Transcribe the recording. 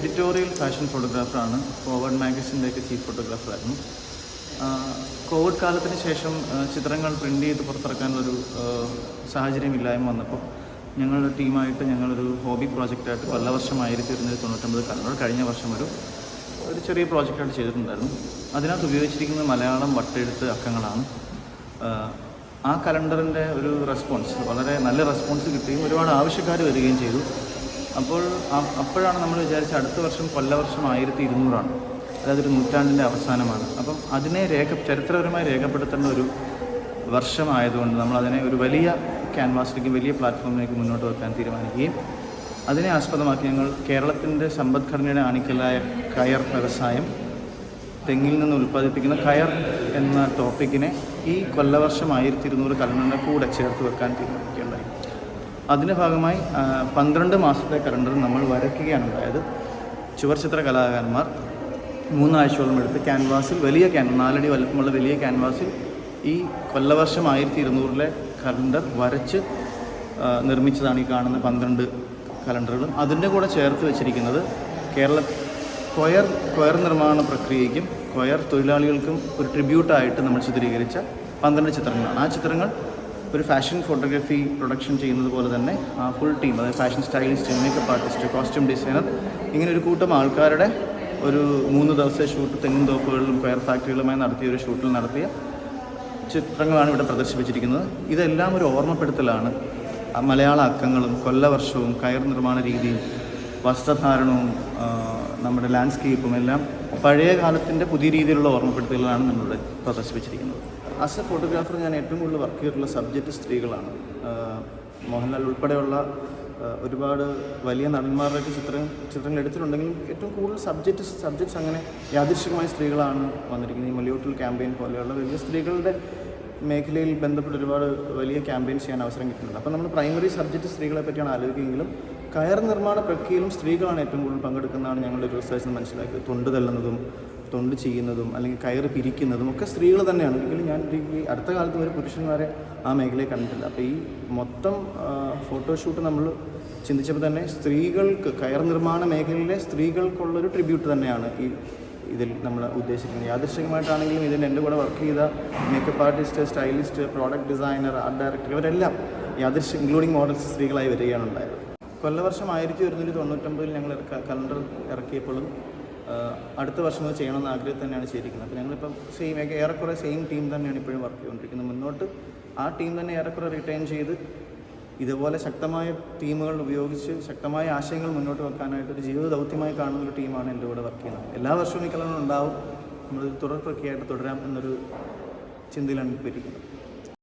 Editorial fashion ഫോട്ടോഗ്രാഫറാണ് forward മാഗസിന്റെയൊക്കെ chief ഫോട്ടോഗ്രാഫറായിരുന്നു കോവിഡ് കാലത്തിന് ശേഷം ചിത്രങ്ങൾ പ്രിന്റ് ചെയ്ത് പുറത്തിറക്കാനുള്ളൊരു സാഹചര്യമില്ലായ്മ വന്നപ്പോൾ ഞങ്ങളുടെ ടീമായിട്ട് ഞങ്ങളൊരു ഹോബി പ്രോജക്റ്റായിട്ട് പല വർഷം ആയിരത്തി ഇരുന്നൂറ്റി തൊണ്ണൂറ്റൊമ്പത് കലണ്ടർ കഴിഞ്ഞ വർഷം ഒരു ഒരു ചെറിയ പ്രോജക്റ്റായിട്ട് ചെയ്തിട്ടുണ്ടായിരുന്നു. അതിനകത്ത് ഉപയോഗിച്ചിരിക്കുന്നത് മലയാളം വട്ടെഴുത്ത് അക്കങ്ങളാണ്. ആ കലണ്ടറിന്റെ ഒരു റെസ്പോൺസ് വളരെ നല്ല റെസ്പോൺസ് കിട്ടുകയും ഒരുപാട് ആവശ്യക്കാർ വരികയും ചെയ്തു. അപ്പോൾ അപ്പോഴാണ് നമ്മൾ വിചാരിച്ച അടുത്ത വർഷം കൊല്ലവർഷം ആയിരത്തി ഇരുന്നൂറാണ്. അതായത് ഒരു നൂറ്റാണ്ടിന്റെ അവസാനമാണ്. അപ്പം അതിനെ രേഖ ചരിത്രപരമായി രേഖപ്പെടുത്തേണ്ട ഒരു വർഷമായതുകൊണ്ട് നമ്മൾ അതിനെ ഒരു വലിയ ക്യാൻവാസിലേക്ക് വലിയ പ്ലാറ്റ്ഫോമിലേക്ക് മുന്നോട്ട് വെക്കാൻ തീരുമാനിക്കുകയും അതിനെ ആസ്പദമാക്കി ഞങ്ങൾ കേരളത്തിന്റെ സമ്പദ്ഘടനയുടെ ആണിക്കലായ കയർ വ്യവസായം തെങ്ങിൽ നിന്ന് ഉൽപ്പാദിപ്പിക്കുന്ന കയർ എന്ന ടോപ്പിക്കിനെ ഈ കൊല്ലവർഷം ആയിരത്തി ഇരുന്നൂറ് കലണ്ടറിന്റെ കൂടെ ചേർത്ത് വെക്കാൻ തീരുമാനിക്കുകയുണ്ടായി. അതിന്റെ ഭാഗമായി പന്ത്രണ്ട് മാസത്തെ കലണ്ടർ നമ്മൾ വരയ്ക്കുകയാണ്. ഉണ്ടായത് ചുവർചിത്ര കലാകാരന്മാർ മൂന്നാഴ്ചയോളം എടുത്ത് ക്യാൻവാസിൽ വലിയ ക്യാൻ നാലടി വലുപ്പമുള്ള വലിയ ക്യാൻവാസിൽ ഈ കൊല്ലവർഷം ആയിരത്തി ഇരുന്നൂറിലെ കലണ്ടർ വരച്ച് നിർമ്മിച്ചതാണ് ഈ കാണുന്ന പന്ത്രണ്ട് കലണ്ടറുകളും. അതിന്റെ കൂടെ ചേർത്ത് വെച്ചിരിക്കുന്നത് കേരള കൊയർ കൊയർ നിർമ്മാണ പ്രക്രിയയ്ക്കും കൊയർ തൊഴിലാളികൾക്കും ഒരു ട്രിബ്യൂട്ടായിട്ട് നമ്മൾ ചിത്രീകരിച്ച പന്ത്രണ്ട് ചിത്രങ്ങളാണ്. ആ ചിത്രങ്ങൾ ഒരു ഫാഷൻ ഫോട്ടോഗ്രാഫി പ്രൊഡക്ഷൻ ചെയ്യുന്നത് പോലെ തന്നെ ആ ഫുൾ ടീം അതായത് fashion stylist makeup artist costume designer ഇങ്ങനെ ഒരു കൂട്ടം ആൾക്കാരുടെ ഒരു മൂന്ന് ദിവസത്തെ ഷൂട്ട് തെങ്ങും തോപ്പുകളിലും ഫയർ ഫാക്ടറികളുമായി നടത്തിയ ഒരു ഷൂട്ടിൽ നടത്തിയ ചിത്രങ്ങളാണ് ഇവിടെ പ്രദർശിപ്പിച്ചിരിക്കുന്നത്. ഇതെല്ലാം ഒരു ഓർമ്മപ്പെടുത്തലാണ്. മലയാള അക്കങ്ങളും കൊല്ലവർഷവും കയർ നിർമ്മാണ രീതിയും വസ്ത്രധാരണവും നമ്മുടെ ലാൻഡ്സ്കേപ്പും എല്ലാം പഴയ കാലത്തിന്റെ പുതിയ രീതിയിലുള്ള ഓർമ്മപ്പെടുത്തലുകളാണ് നമ്മളിവിടെ പ്രദർശിപ്പിച്ചിരിക്കുന്നത്. ആസ് എ ഫോട്ടോഗ്രാഫർ ഞാൻ ഏറ്റവും കൂടുതൽ വർക്ക് ചെയ്തിട്ടുള്ള സബ്ജക്റ്റ് സ്ത്രീകളാണ്. മോഹൻലാൽ ഉൾപ്പെടെയുള്ള ഒരുപാട് വലിയ നടന്മാരുടെയൊക്കെ ചിത്രം ചിത്രങ്ങൾ എടുത്തിട്ടുണ്ടെങ്കിലും ഏറ്റവും കൂടുതൽ സബ്ജക്റ്റ് സബ്ജക്ട്സ് അങ്ങനെ യാദൃശികമായ സ്ത്രീകളാണ് വന്നിരിക്കുന്നത്. ഈ മൊലിയോട്ടിൽ ക്യാമ്പയിൻ പോലെയുള്ള വലിയ സ്ത്രീകളുടെ മേഖലയിൽ ബന്ധപ്പെട്ട് ഒരുപാട് വലിയ ക്യാമ്പയിൻസ് ചെയ്യാൻ അവസരം കിട്ടുന്നുണ്ട്. അപ്പോൾ നമ്മൾ പ്രൈമറി സബ്ജക്റ്റ് സ്ത്രീകളെ പറ്റിയാണ് ആലോചിക്കുമെങ്കിലും കയർ നിർമ്മാണ പ്രക്രിയയിലും സ്ത്രീകളാണ് ഏറ്റവും കൂടുതൽ പങ്കെടുക്കുന്നതാണ് ഞങ്ങളുടെ ഒരു റിസർച്ചിൽ മനസ്സിലാക്കിയത്. തൊണ്ട് തള്ളുന്നതും തൊണ്ട് ചെയ്യുന്നതും അല്ലെങ്കിൽ കയറ് പിരിക്കുന്നതും ഒക്കെ സ്ത്രീകൾ തന്നെയാണ്. ഒരിക്കലും ഞാൻ ഈ അടുത്ത കാലത്ത് വരെ പുരുഷന്മാരെ ആ മേഖലയിൽ കണ്ടിട്ടില്ല. അപ്പോൾ ഈ മൊത്തം ഫോട്ടോഷൂട്ട് നമ്മൾ ചിന്തിച്ചപ്പോൾ തന്നെ സ്ത്രീകൾക്ക് കയർ നിർമ്മാണ മേഖലയിലെ സ്ത്രീകൾക്കുള്ളൊരു ട്രിബ്യൂട്ട് തന്നെയാണ് ഈ ഇതിൽ നമ്മൾ ഉദ്ദേശിക്കുന്നത്. യാദൃശികമായിട്ടാണെങ്കിലും ഇതിന് എന്റെ കൂടെ വർക്ക് ചെയ്ത makeup artist stylist product designer art director ഇവരെല്ലാം യാദൃശ്യ ഇൻക്ലൂഡിങ് മോഡൽസ് സ്ത്രീകളായി വരികയാണ് ഉണ്ടായത്. കൊല്ലവർഷം ആയിരത്തി ഒരുന്നൂറ്റി തൊണ്ണൂറ്റൊമ്പതിൽ ഞങ്ങൾ കലണ്ടർ ഇറക്കിയപ്പോഴും അടുത്ത വർഷം അത് ചെയ്യണമെന്ന് ആഗ്രഹം തന്നെയാണ് ചെയ്തിരിക്കുന്നത്. അപ്പോൾ ഞങ്ങളിപ്പം സെയിം ഏറെക്കുറെ സെയിം ടീം തന്നെയാണ് ഇപ്പോഴും വർക്ക് ചെയ്തുകൊണ്ടിരിക്കുന്നത്. മുന്നോട്ട് ആ ടീം തന്നെ ഏറെക്കുറെ റിട്ടേൺ ചെയ്ത് ഇതുപോലെ ശക്തമായ ടീമുകൾ ഉപയോഗിച്ച് ശക്തമായ ആശയങ്ങൾ മുന്നോട്ട് വെക്കാനായിട്ട് ഒരു ജീവിത ദൗത്യമായി കാണുന്ന ഒരു ടീമാണ് എന്റെ കൂടെ വർക്ക് ചെയ്യുന്നത്. എല്ലാ വർഷവും ഈ ഉണ്ടാവും. നമ്മൾ തുടർ പ്രക്രിയയായിട്ട് തുടരാം എന്നൊരു ചിന്തയിലാണ് ഇപ്പോൾ ഇരിക്കുന്നത്.